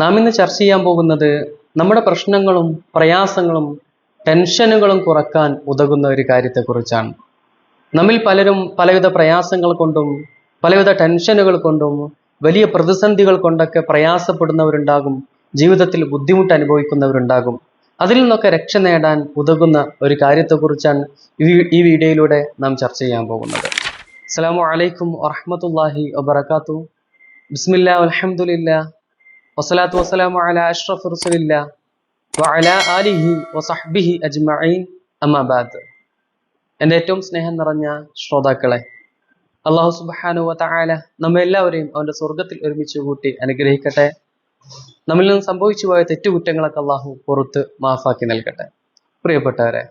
നാം ഇന്ന് ചർച്ച ചെയ്യാൻ പോകുന്നത് നമ്മുടെ പ്രശ്നങ്ങളും പ്രയാസങ്ങളും ടെൻഷനുകളും കുറയ്ക്കാൻ ഉതകുന്ന ഒരു കാര്യത്തെക്കുറിച്ചാണ്. നമ്മിൽ പലരും പലവിധ പ്രയാസങ്ങൾ കൊണ്ടും പലവിധ ടെൻഷനുകൾ കൊണ്ടും വലിയ പ്രതിസന്ധികൾ കൊണ്ടൊക്കെ പ്രയാസപ്പെടുന്നവരുണ്ടാകും ജീവിതത്തിൽ ബുദ്ധിമുട്ട് അനുഭവിക്കുന്നവരുണ്ടാകും. അതിൽ നിന്നൊക്കെ രക്ഷ നേടാൻ ഉതകുന്ന ഒരു കാര്യത്തെക്കുറിച്ചാണ് ഈ വീഡിയോയിലൂടെ നാം ചർച്ച ചെയ്യാൻ പോകുന്നത്. അസ്സലാമു അലൈക്കും വറഹ്മത്തുള്ളാഹി വബർക്കാത്തു ബിസ്മില്ല അൽഹംദുലില്ലാ വസ്സലാത്തു വസ്സലാമു അലാ അഷ്റഫ് റസൂലില്ലാ ആലിഹി വസഹ്ബിഹി അജ്മഈൻ. അമ്മാബാദ് എന്റെ ഏറ്റവും സ്നേഹം നിറഞ്ഞ ശ്രോതാക്കളെ അള്ളാഹു സുബാനു വ തആല നമ്മെ എല്ലാവരെയും അവന്റെ സ്വർഗത്തിൽ ഒരുമിച്ച് കൂട്ടി അനുഗ്രഹിക്കട്ടെ. നമ്മിൽ നിന്ന് സംഭവിച്ചു പോയ തെറ്റുകുറ്റങ്ങളൊക്കെ അള്ളാഹു പുറത്ത് മാഫാക്കി നൽകട്ടെ. പ്രിയപ്പെട്ടവരെ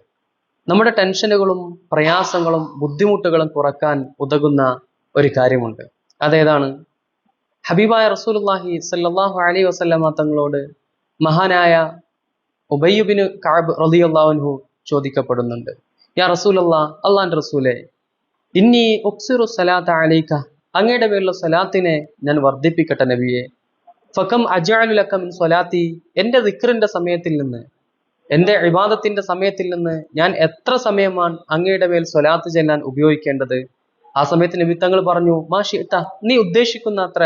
നമ്മുടെ ടെൻഷനുകളും പ്രയാസങ്ങളും ബുദ്ധിമുട്ടുകളും കുറയ്ക്കാൻ ഉതകുന്ന ഒരു കാര്യമുണ്ട്. അതേതാണ് ഹബീബായ റസൂലുള്ളാഹി സല്ലാഹു അലൈഹി വസല്ലമ തങ്ങളോട് മഹാനായ ഉബയ്യുബിന് കാബ് റളിയല്ലാഹു ചോദിക്കപ്പെടുന്നുണ്ട്. യാ റസൂലല്ലാ അള്ളാൻ റസൂലെ ഇന്നി ഒക്സിറു സലാത്ത അലൈക്ക അങ്ങയുടെ പേരിലുള്ള സലാത്തിനെ ഞാൻ വർദ്ധിപ്പിക്കട്ടെ നബിയെ. ഫക്കം അജാലുലക്കം സ്വലാത്തി എന്റെ ദിക്റിന്റെ സമയത്തിൽ നിന്ന് എന്റെ ഇബാദത്തിന്റെ സമയത്തിൽ നിന്ന് ഞാൻ എത്ര സമയമാണ് അങ്ങയുടെ മേൽ സ്വലാത്ത് ചെല്ലാൻ ഉപയോഗിക്കേണ്ടത്? ആ സമയത്ത് നബി തങ്ങൾ പറഞ്ഞു മാഷി നീ ഉദ്ദേശിക്കുന്ന അത്ര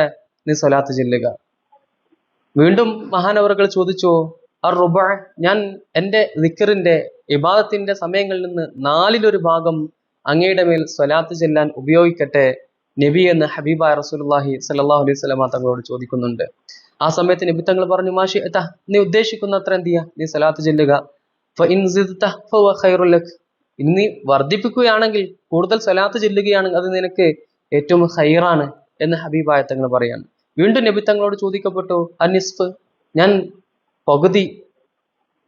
നീ സ്വലാത്ത് ചെല്ലുക. വീണ്ടും മഹാനവറുകൾ ചോദിച്ചു അർ റുബ ഞാൻ എന്റെ ദിക്കറിന്റെ ഇബാദത്തിന്റെ സമയങ്ങളിൽ നിന്ന് നാലിലൊരു ഭാഗം അങ്ങയുടെ മേൽ സ്വലാത്ത് ചെല്ലാൻ ഉപയോഗിക്കട്ടെ? നബി എന്ന് ഹബീബ റസൂലുള്ളാഹി സല്ലല്ലാഹു അലൈഹി സ്വലമ തങ്ങളോട് ചോദിക്കുന്നുണ്ട്. ആ സമയത്ത് നബി തങ്ങൾ പറഞ്ഞു മാഷി എത്താ നീ ഉദ്ദേശിക്കുന്ന അത്ര എന്ത് ചെയ്യാ? നീ സ്വലാത്ത് ചെല്ലുക. ഇനി വർദ്ധിപ്പിക്കുകയാണെങ്കിൽ കൂടുതൽ സ്വലാത്ത് ചെല്ലുകയാണെങ്കിൽ അത് നിനക്ക് ഏറ്റവും ഹൈറാണ് എന്ന് ഹബീബായ തങ്ങൾ പറയാണ്. വീണ്ടും നബി തങ്ങളോട് ചോദിക്കപ്പെട്ടു അനിസ്ഫ് ഞാൻ പകുതി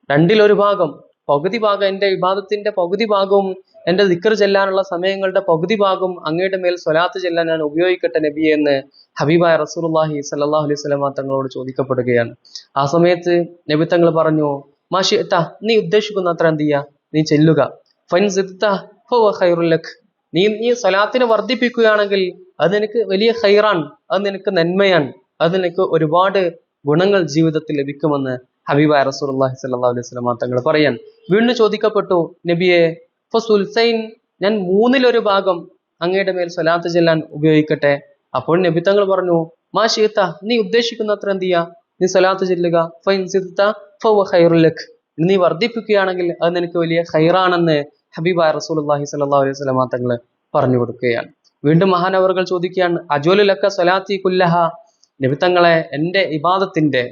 രണ്ടിലൊരു ഭാഗം പകുതി ഭാഗം എന്റെ വിവാദത്തിന്റെ പകുതി ഭാഗവും എന്റെ ദിക്കർ ചെല്ലാനുള്ള സമയങ്ങളുടെ പകുതി ഭാഗവും അങ്ങയുടെ മേൽ സ്വലാത്ത് ചെല്ലാൻ ഞാൻ ഉപയോഗിക്കട്ടെ നബി എന്ന് ഹബീബായ റസൂലുള്ളാഹി സല്ലാഹു അലൈഹി വസല്ലമ തങ്ങളോട് ചോദിക്കപ്പെടുകയാണ്. ആ സമയത്ത് നബി തങ്ങൾ പറഞ്ഞു മാഷി എത്താ നീ ഉദ്ദേശിക്കുന്ന അത്ര എന്ത് നീ ചെല്ലുക. Fine luck. നീ നീ സ്വലാത്തിനെ വർദ്ധിപ്പിക്കുകയാണെങ്കിൽ അത് നിനക്ക് വലിയ ഖൈറാണ് അത് നിനക്ക് നന്മയാണ് അത് നിനക്ക് ഒരുപാട് ഗുണങ്ങൾ ജീവിതത്തിൽ ലഭിക്കുമെന്ന് ഹബീബായ റസൂലുള്ളാഹി സ്വല്ലല്ലാഹു അലൈഹി വസല്ലമ തങ്ങൾ പറയാൻ വീണ്ടും ചോദിക്കപ്പെട്ടു നബിയെ സുൽസൈൻ ഞാൻ മൂന്നിലൊരു ഭാഗം അങ്ങയുടെ മേൽ സ്വലാത്ത് ചെല്ലാൻ ഉപയോഗിക്കട്ടെ? അപ്പോൾ നബി തങ്ങൾ പറഞ്ഞു മാ ഷീത്ത നീ ഉദ്ദേശിക്കുന്ന അത്ര എന്ത് ചെയ്യാ? നീ സ്വലാത്ത് ചെല്ലുക. ഫൈൻ സിദ്ത ഫൈറുലഖ് നീ വർദ്ധിപ്പിക്കുകയാണെങ്കിൽ അത് നിനക്ക് വലിയ ഖൈറാണെന്ന് ഹബീബായ റസൂലുള്ളാഹി സല്ലാ അലൈഹി വസല്ലമ തങ്ങൾ പറഞ്ഞു കൊടുക്കുകയാണ്. വീണ്ടും മഹാനവറുകൾ ചോദിക്കുകയാണ് അജോലിലൊക്കെ ലക്ക സ്വലാത്തി കുല്ലഹ? നിമിത്തങ്ങളെ തങ്ങളെ എന്റെ ഇബാദത്തിന്റെ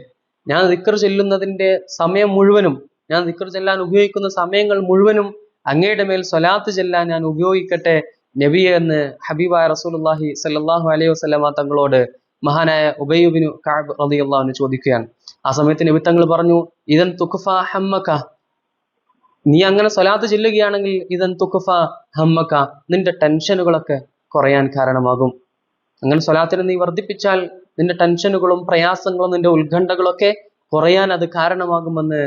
ഞാൻ ദിക്കർ ചെല്ലുന്നതിന്റെ സമയം മുഴുവനും ഞാൻ ദിക്കർ ചെല്ലാൻ ഉപയോഗിക്കുന്ന സമയങ്ങൾ മുഴുവനും അങ്ങയുടെ മേൽ സ്വലാത്ത് ചെല്ലാൻ ഞാൻ ഉപയോഗിക്കട്ടെ? നബിയെ എന്ന് ഹബീബായ റസൂലുള്ളാഹി സല്ലാഹു അലൈഹി വസല്ലമ തങ്ങളോട് മഹാനായ ഉബയ്യുബിനു കഅബ് റളിയല്ലാഹു ചോദിക്കുകയാണ്. ആ സമയത്ത് നബി തങ്ങൾ പറഞ്ഞു ഇതൻ തുഖഫ ഹമ്മക നീ അങ്ങനെ സ്വലാത്ത് ചെല്ലുകയാണെങ്കിൽ ഇതൻ തുക്കുഫ ഹമ്മക്ക നിന്റെ ടെൻഷനുകളൊക്കെ കുറയാൻ കാരണമാകും. അങ്ങനെ സ്വലാത്തിനെ നീ വർദ്ധിപ്പിച്ചാൽ നിന്റെ ടെൻഷനുകളും പ്രയാസങ്ങളും നിന്റെ ഉത്കണ്ഠകളൊക്കെ കുറയാൻ അത് കാരണമാകുമെന്ന്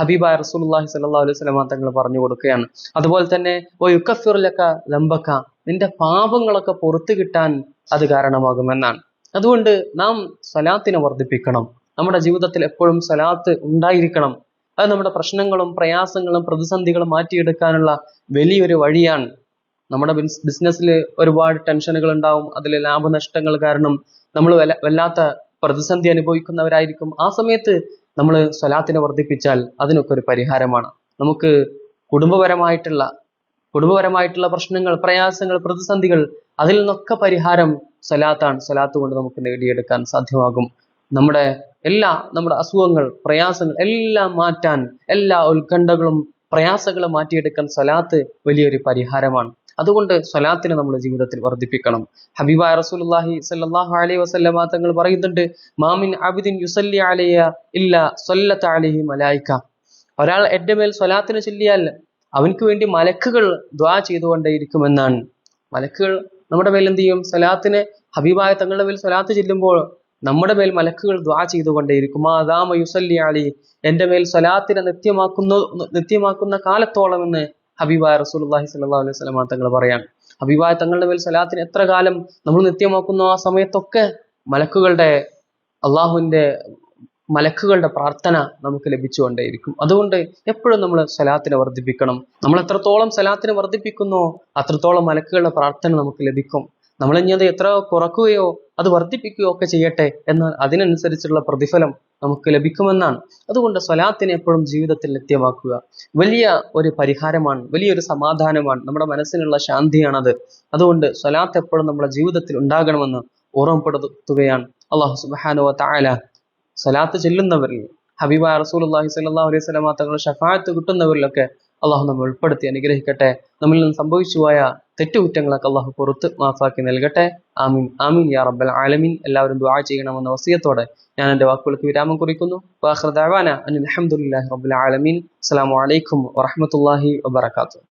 ഹബീബ റസൂലുള്ളാഹി സ്വല്ലല്ലാഹു അലൈഹി വസല്ലം തങ്ങൾ പറഞ്ഞു കൊടുക്കുകയാണ്. അതുപോലെ തന്നെ ഓ യുക്കഫിറിലൊക്കെ ലംബക്ക നിന്റെ പാപങ്ങളൊക്കെ പുറത്തു കിട്ടാൻ അത് കാരണമാകുമെന്നാണ്. അതുകൊണ്ട് നാം സ്വലാത്തിനെ വർദ്ധിപ്പിക്കണം. നമ്മുടെ ജീവിതത്തിൽ എപ്പോഴും സ്വലാത്ത് ഉണ്ടായിരിക്കണം. അത് നമ്മുടെ പ്രശ്നങ്ങളും പ്രയാസങ്ങളും പ്രതിസന്ധികളും മാറ്റിയെടുക്കാനുള്ള വലിയൊരു വഴിയാണ്. നമ്മുടെ ബിസിനസ്സിൽ ഒരുപാട് ടെൻഷനുകൾ ഉണ്ടാവും. അതിൽ ലാഭനഷ്ടങ്ങൾ കാരണം നമ്മൾ വല്ലാത്ത പ്രതിസന്ധി അനുഭവിക്കുന്നവരായിരിക്കും. ആ സമയത്ത് നമ്മൾ സ്വലാത്തിനെ വർദ്ധിപ്പിച്ചാൽ അതിനൊക്കെ ഒരു പരിഹാരമാണ്. നമുക്ക് കുടുംബപരമായിട്ടുള്ള കുടുംബപരമായിട്ടുള്ള പ്രശ്നങ്ങൾ പ്രയാസങ്ങൾ പ്രതിസന്ധികൾ അതിൽ നിന്നൊക്കെ പരിഹാരം സ്വലാത്താണ്. സ്വലാത്ത് കൊണ്ട് നമുക്ക് നേടിയെടുക്കാൻ സാധ്യമാകും. നമ്മുടെ എല്ലാ നമ്മുടെ അസുഖങ്ങൾ പ്രയാസങ്ങൾ എല്ലാം മാറ്റാൻ എല്ലാ ഉത്കണ്ഠകളും പ്രയാസങ്ങളും മാറ്റിയെടുക്കാൻ സ്വലാത്ത് വലിയൊരു പരിഹാരമാണ്. അതുകൊണ്ട് സ്വലാത്തിനെ നമ്മുടെ ജീവിതത്തിൽ വർദ്ധിപ്പിക്കണം. ഹബീബായ റസൂലുള്ളാഹി സല്ലല്ലാഹു അലൈഹി വസല്ലമ തങ്ങൾ പറയുന്നുണ്ട് മാമിൻ അബിദിൻ യുസല്ലി അലയ്യ ഇല്ല സ്വല്ലത്ത് അലൈഹി മലായിക്ക ഒരാൾ എന്റെ മേൽ സ്വലാത്തിന് ചൊല്ലിയാൽ അവനക്ക് വേണ്ടി മലക്കുകൾ ദ്വാ ചെയ്തുകൊണ്ടേയിരിക്കുമെന്നാണ്. മലക്കുകൾ നമ്മുടെ മേൽ എന്ത് ചെയ്യും? സ്വലാത്തിന് ഹബീബായ തങ്ങളുടെ മേൽ സ്വലാത്ത് ചെല്ലുമ്പോൾ നമ്മുടെ മേൽ മലക്കുകൾ ദ്വാ ചെയ്തുകൊണ്ടേയിരിക്കും. മാതാമ യുസല്ലി അലി എന്റെ മേൽ സ്വലാത്തിനെ നിത്യമാക്കുന്ന നിത്യമാക്കുന്ന കാലത്തോളം എന്ന് ഹബീബായ റസൂലുള്ളാഹി സ്വല്ലല്ലാഹു അലൈഹി വസല്ലം തങ്ങൾ പറയാം. ഹബീബായ തങ്ങളുടെ മേൽ സലാത്തിന് എത്ര കാലം നമ്മൾ നിത്യമാക്കുന്നു ആ സമയത്തൊക്കെ മലക്കുകളുടെ അള്ളാഹുവിന്റെ മലക്കുകളുടെ പ്രാർത്ഥന നമുക്ക് ലഭിച്ചുകൊണ്ടേയിരിക്കും. അതുകൊണ്ട് എപ്പോഴും നമ്മൾ സലാത്തിനെ വർദ്ധിപ്പിക്കണം. നമ്മൾ എത്രത്തോളം സലാത്തിനെ വർദ്ധിപ്പിക്കുന്നോ അത്രത്തോളം മലക്കുകളുടെ പ്രാർത്ഥന നമുക്ക് ലഭിക്കും. നമ്മൾ ഇനി അത് എത്ര കുറക്കുകയോ അത് വർദ്ധിപ്പിക്കുകയോ ഒക്കെ ചെയ്യട്ടെ എന്നാൽ അതിനനുസരിച്ചുള്ള പ്രതിഫലം നമുക്ക് ലഭിക്കുമെന്നാണ്. അതുകൊണ്ട് സ്വലാത്തിനെ എപ്പോഴും ജീവിതത്തിൽ ലഭ്യമാക്കുക. വലിയ ഒരു പരിഹാരമാണ് വലിയൊരു സമാധാനമാണ് നമ്മുടെ മനസ്സിനുള്ള ശാന്തിയാണത്. അതുകൊണ്ട് സ്വലാത്ത് എപ്പോഴും നമ്മുടെ ജീവിതത്തിൽ ഉണ്ടാകണമെന്ന് ഓർമ്മപ്പെടുത്തുകയാണ്. അള്ളാഹു സുബാനുവ താല സ്വലാത്ത് ചെല്ലുന്നവരിൽ ഹബീബ റസൂൽ അള്ളാഹി സ്വല്ലാ അലൈഹി സ്വലാമ തങ്ങളുടെ ഷഫാഅത്ത് കിട്ടുന്നവരിലൊക്കെ അള്ളാഹു നമ്മൾ ഉൾപ്പെടുത്തി അനുഗ്രഹിക്കട്ടെ. നമ്മളിൽ നിന്ന് സംഭവിച്ചു പോയ തെറ്റുകുറ്റങ്ങളൊക്കെ അള്ളാഹു പുറത്ത് മാഫാക്കി നൽകട്ടെ. ആമീൻ. ആമീൻ യാ റബ്ബൽ ആലമീൻ. എല്ലാവരും ദുആ ചെയ്യണമെന്ന വസിയത്തോടെ ഞാൻ എന്റെ വാക്കുകൾക്ക് വിരാമം കുറിക്കുന്നു. ദഅവാന അനിൽ റബ്ബിൽ ആലമീൻ. അസ്സലാമു അലൈക്കും വറഹ്മത്തുള്ളാഹി വബറകാതുഹു.